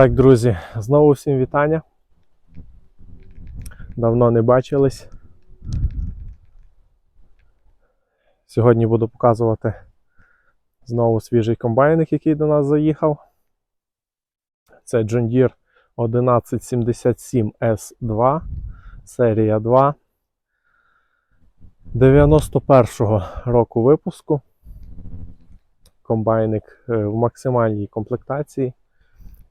Так, друзі, знову всім вітання. Давно не бачились. Сьогодні буду показувати знову свіжий комбайник, який до нас заїхав. Це John Deere 1177 S2, серія 2. 91-го року випуску. Комбайник е, в максимальній комплектації.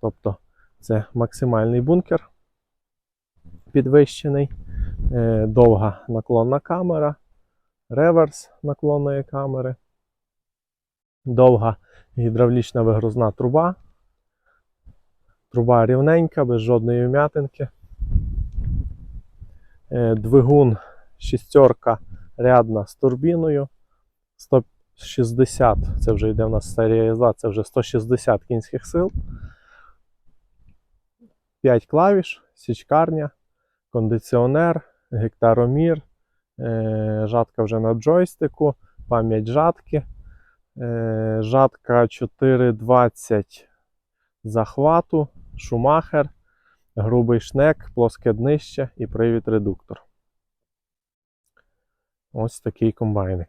Тобто це максимальний бункер підвищений, е, довга наклонна камера, реверс наклонної камери, довга гідравлічна вигрузна труба, труба рівненька, без жодної вм'ятинки. Е, Двигун шістерка рядна з турбіною. 160, це вже йде в нас серія С2, це вже 160 кінських сил. 5 клавіш, січкарня, кондиціонер, гектаромір, е, жатка вже на джойстику, пам'ять жатки, е, жатка 420 захвату, шумахер, грубий шнек, плоске днище і привід редуктор. Ось такий комбайник.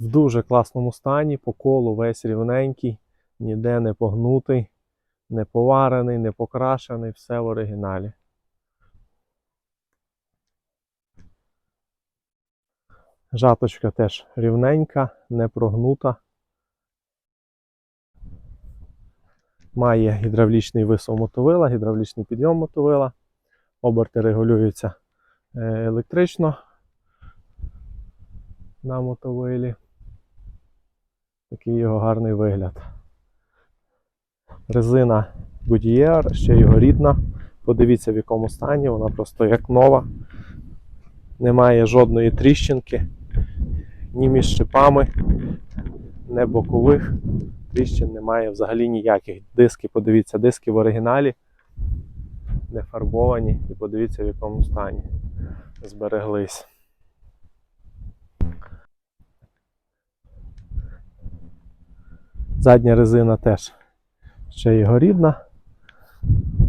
В дуже класному стані, по колу весь рівненький, ніде не погнутий, не поварений, не покрашений, все в оригіналі. Жаточка теж рівненька, не прогнута. Має гідравлічний висов мотовила, гідравлічний підйом мотовила. Оберти регулюються е, електрично на мотовилі. Такий його гарний вигляд. Резина Goodyear, ще його рідна. Подивіться в якому стані, вона просто як нова. Немає жодної тріщинки, ні між шипами, ні бокових. Тріщин немає взагалі ніяких. Диски, подивіться, диски в оригіналі не фарбовані і подивіться в якому стані збереглись. Задня резина теж ще його рідна.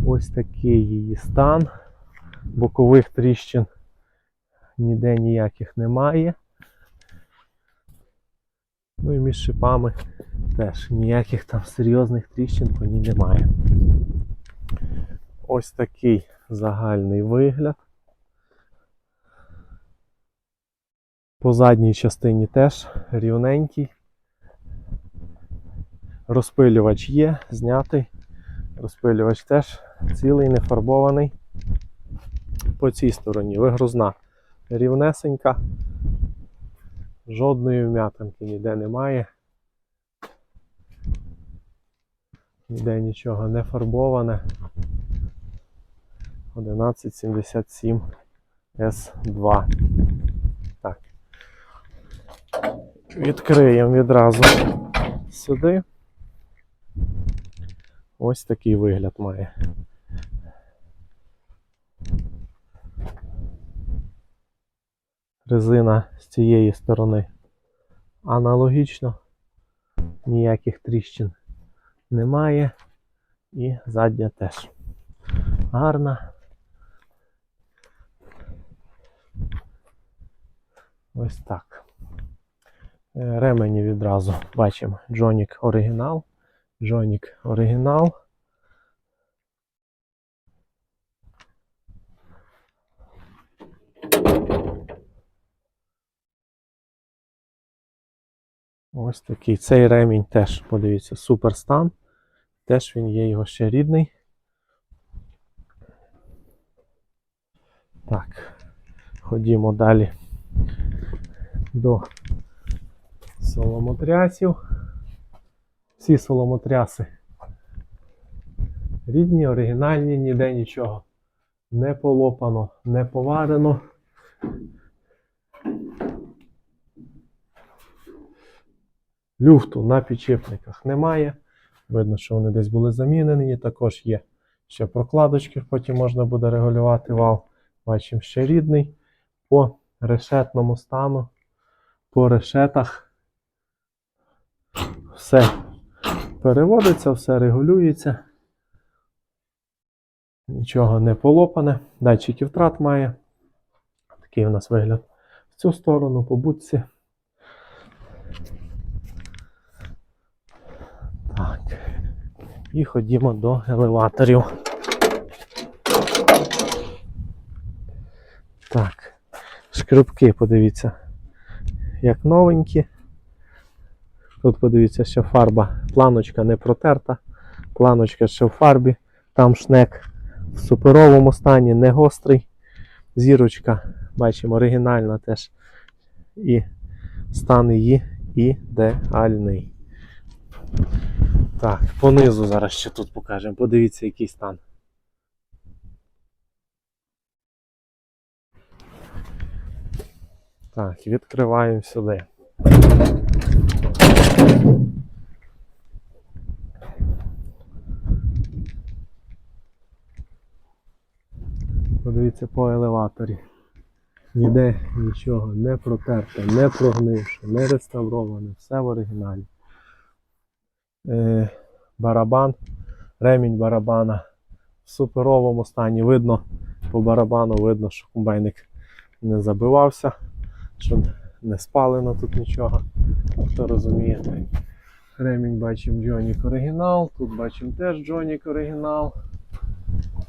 Ось такий її стан. Бокових тріщин ніде ніяких немає. Ну і між шипами теж ніяких там серйозних тріщин по ній немає. Ось такий загальний вигляд. По задній частині теж рівненький. Розпилювач є, знятий. Розпилювач теж цілий, не фарбований. По цій стороні вигрузна рівнесенька. Жодної вм'ятинки ніде немає. Ніде нічого не фарбоване. 1177 S2. Так. Відкриємо відразу сюди. Ось такий вигляд має. Резина з цієї сторони аналогічно, ніяких тріщин немає. І задня теж гарна. Ось так. Е, Ремені відразу бачимо Джонік оригінал. Джонік оригінал. Ось такий. Цей ремінь теж, подивіться, супер стан. Теж він є його ще рідний. Так, ходімо далі до соломотрясів. Всі соломотряси рідні, оригінальні, ніде нічого не полопано, не поварено. Люфту на підчепниках немає. Видно, що вони десь були замінені. Також є ще прокладочки, потім можна буде регулювати вал. Бачимо ще рідний. По решетному стану, по решетах Все переводиться, все регулюється. Нічого не полопане. Датчики втрат має. Такий у нас вигляд в цю сторону, по будці. Так. І ходімо до елеваторів. Так. Шкребки, подивіться, як новенькі. Тут подивіться, що фарба, планочка не протерта, планочка ще в фарбі, там шнек в суперовому стані, не гострий. Зірочка, бачимо, оригінальна теж. І стан її ідеальний. Так, понизу зараз ще тут покажемо. Подивіться, який стан. Так, відкриваємо сюди. Подивіться по елеваторі. Ніде нічого не протерте, не прогнивше, не реставроване, все в оригіналі. Е, барабан, ремінь барабана в суперовому стані. Видно, по барабану видно, що комбайник не забивався, що не спалено тут нічого. Хто розуміє. Ремінь бачимо Джонік оригінал, тут бачимо теж Джонік оригінал.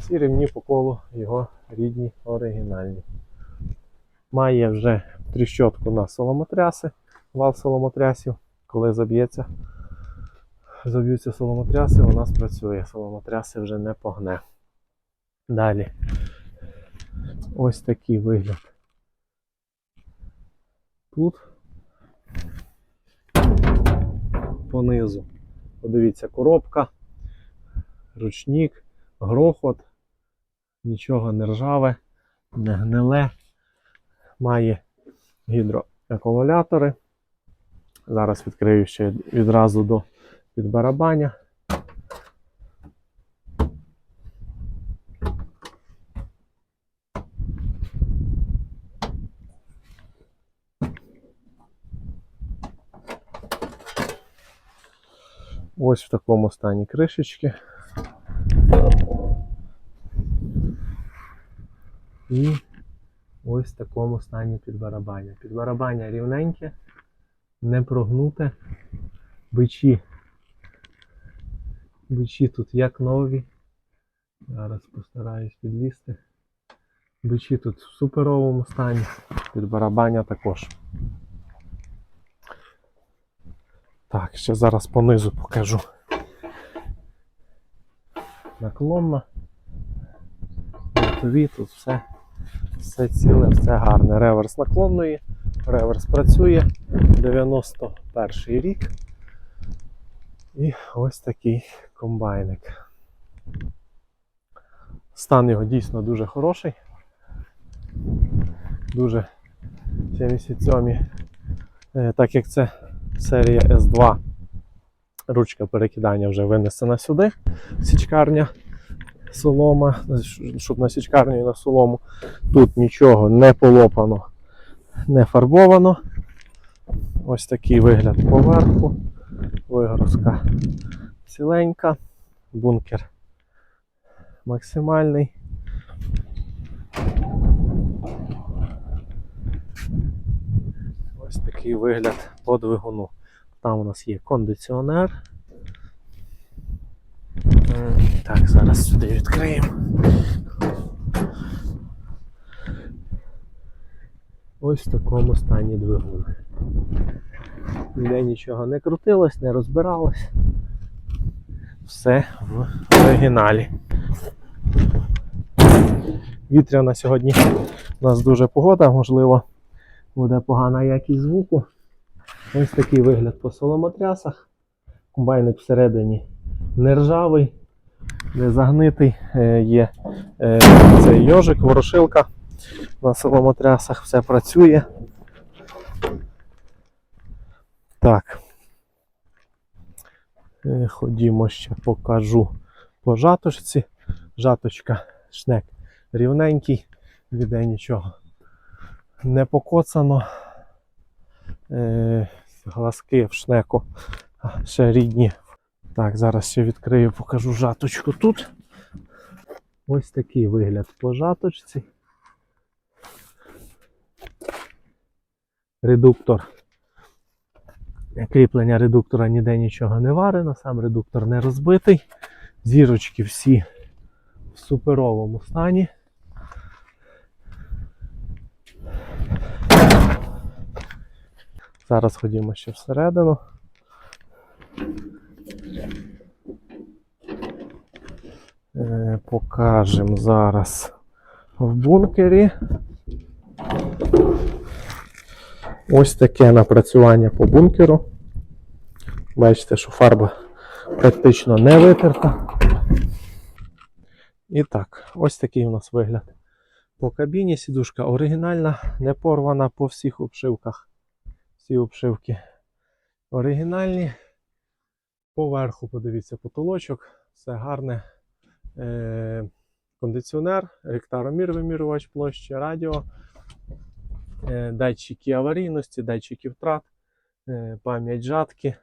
Всі ремні по колу його рідні оригінальні. Має вже тріщотку на соломотряси, вал соломотрясів. Коли заб'ється, заб'ються соломотряси, вона спрацює. Соломотряси вже не погне. Далі. Ось такий вигляд. Тут понизу. Подивіться, коробка, ручник, грохот, нічого не ржаве, не гниле. Має гідроакумулятори. Зараз відкрию ще відразу до підбарабаня. Ось в такому стані кришечки. І ось в такому стані підбарабання. Підбарабання рівненьке, не прогнуте. Бичі. Бичі тут як нові. Зараз постараюсь підлізти. Бичі тут в суперовому стані. Підбарабання також. Так, ще зараз понизу покажу. Наклонна. Бортові, тут все, все ціле, все гарне. Реверс наклонної, реверс працює. 91 рік. І ось такий комбайник. Стан його дійсно дуже хороший. Дуже 77 е, так як це серія S2. Ручка перекидання вже винесена сюди. Січкарня, солома, щоб на січкарню на солому. Тут нічого не полопано, не фарбовано. Ось такий вигляд поверху. Вигрузка ціленька, бункер максимальний. Ось такий вигляд по двигуну. Там у нас є кондиціонер. Так, зараз сюди відкриємо. Ось в такому стані двигун. Ніде нічого не крутилось, не розбиралось. Все в оригіналі. Вітряна сьогодні у нас дуже погода, можливо, буде погана якість звуку. Ось такий вигляд по соломотрясах. Комбайник всередині не не загнитий. Е, Є е, цей йожик, ворошилка на соломотрясах, все працює. Так. Е, Ходімо ще покажу по жаточці. Жаточка, шнек рівненький, ніде нічого не покоцано. Глазки в шнеку Ще рідні. Так, зараз ще відкрию, покажу жаточку тут. Ось такий вигляд по жаточці. Редуктор. Кріплення редуктора ніде нічого не варено, сам редуктор не розбитий. Зірочки всі в суперовому стані. Зараз ходімо ще всередину. Е, Покажемо зараз в бункері. Ось таке напрацювання по бункеру. Бачите, що фарба практично не витерта. І так, ось такий у нас вигляд. По кабіні сідушка оригінальна, не порвана по всіх обшивках. Всі обшивки оригінальні. Поверху, подивіться, потолочок, все гарне. Е- кондиціонер, ректаромір, вимірювач площі, радіо, е- датчики аварійності, датчики втрат, е- пам'ять жатки.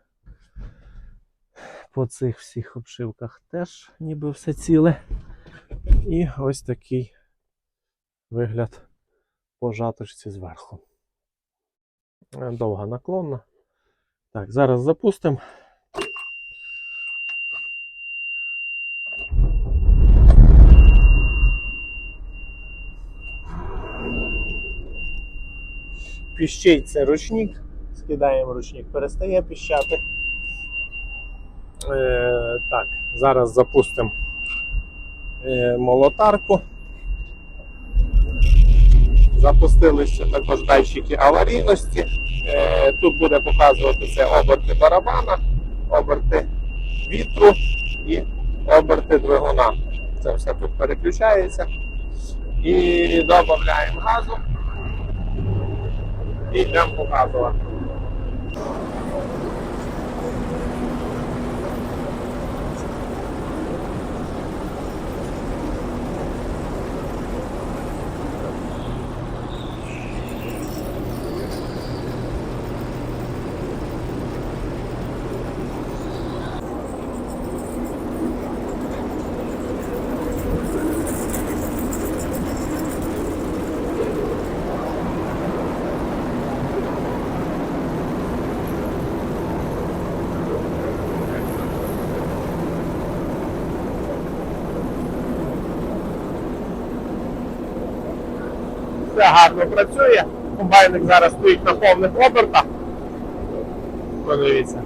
По цих всіх обшивках теж ніби все ціле. І ось такий вигляд по жаточці зверху. Довга наклонна. Так, зараз запустимо. Піщить це ручник. Скидаємо ручник, перестає піщати. Е, так, зараз запустимо е, молотарку. Запустили ще також датчики аварійності. Е, тут буде показуватися оберти барабана, оберти вітру і оберти двигуна. Це все тут переключається. І додаємо газу. І йдемо показувати. Все гарно працює. Комбайник зараз стоїть на повних обертах. Подивіться.